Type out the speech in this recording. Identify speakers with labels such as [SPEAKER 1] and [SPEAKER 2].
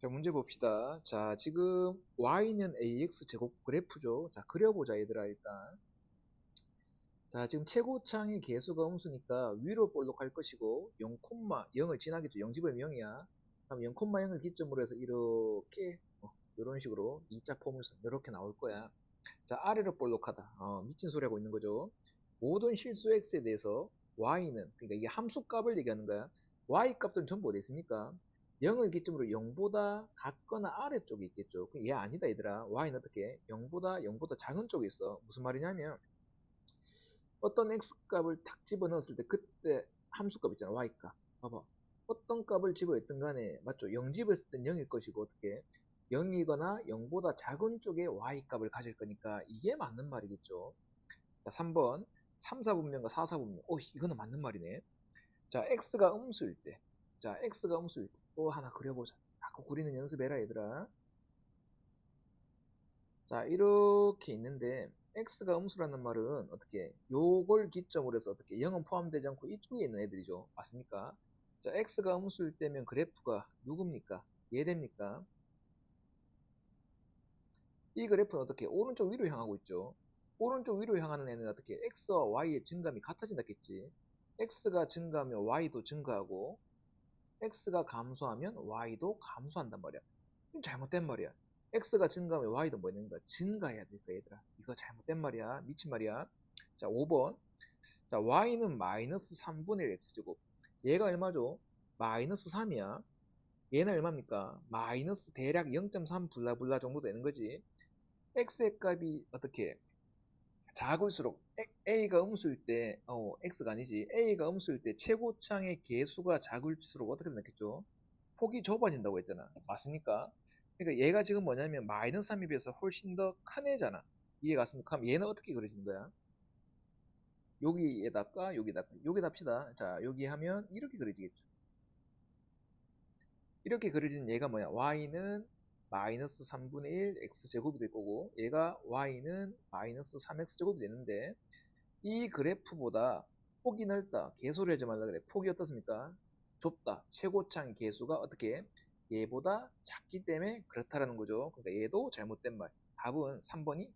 [SPEAKER 1] 자, 문제 봅시다. 자, 지금 y는 ax 제곱 그래프죠. 자, 그려보자, 얘들아, 일단. 자, 지금 최고창의 개수가 음수니까 위로 볼록할 것이고 0,0을 지나겠죠. 0집은 0이야. 그럼 0,0을 기점으로 해서 이렇게 어, 이런 식으로 2자 포물선 이렇게 나올 거야. 자, 아래로 볼록하다. 어, 미친 소리 하고 있는 거죠. 모든 실수 x에 대해서 y는 그러니까 이게 함수 값을 얘기하는 거야. y 값들은 전부 어디 있습니까? 0을 기점으로 0보다 같거나 아래쪽에 있겠죠. 그얘 아니다 얘들아. y는 어떻게? 0보다 0보다 작은 쪽에 있어. 무슨 말이냐면 어떤 x 값을 탁 집어넣었을 때 그때 함수 값 있잖아. y 값. 봐봐. 어떤 값을 집어했든 간에 맞죠? 0 집었을 땐 0일 것이고 어떻게? 0이거나 0보다 작은 쪽에 y 값을 가질 거니까 이게 맞는 말이겠죠. 자, 3번 3, 4분면과 4, 4분면. 오, 이거는 맞는 말이네. 자, x가 음수일 때. 자, x가 음수일 때. 또 하나 그려보자. 자꾸 그리는 연습해라, 얘들아. 자, 이렇게 있는데, x가 음수라는 말은 어떻게, 요걸 기점으로 해서 어떻게, 0은 포함되지 않고 이쪽에 있는 애들이죠. 맞습니까? 자, x가 음수일 때면 그래프가 누굽니까? 얘 됩니까? 이 그래프는 어떻게, 오른쪽 위로 향하고 있죠. 오른쪽 위로 향하는 애는 어떻게, x와 y의 증감이 같아진다겠지. x가 증가하면 y도 증가하고, x가 감소하면 y도 감소한단 말이야. 이건 잘못된 말이야. x가 증가하면 y도 뭐 있는 거야? 증가해야 될 거야, 얘들아. 이거 잘못된 말이야. 미친 말이야. 자, 5번. 자, y는 마이너스 3분의 1 x제곱. 얘가 얼마죠? 마이너스 3이야. 얘는 얼마입니까? 마이너스 대략 0.3 블라블라 정도 되는 거지. x의 값이 어떻게 작을수록 a가 음수일 때, 어, x가 아니지. a가 음수일 때 최고창의 개수가 작을수록 어떻게 되겠죠? 폭이 좁아진다고 했잖아. 맞습니까? 그러니까 얘가 지금 뭐냐면 마이너스 3에 비해서 훨씬 더 큰 애잖아. 이해가 갔습니까? 그럼 얘는 어떻게 그려지는 거야? 여기에다가 여기다 합시다. 자, 여기 하면 이렇게 그려지겠죠. 이렇게 그려지는 얘가 뭐야? y는 마이너스 3분의 1 x제곱이 될 거고 얘가 y는 마이너스 3x제곱이 되는데 이 그래프보다 폭이 넓다. 개소리 하지 말라 그래. 폭이 어떻습니까? 좁다. 최고창 개수가 어떻게 얘보다 작기 때문에 그렇다라는 거죠. 그러니까 얘도 잘못된 말. 답은 3번이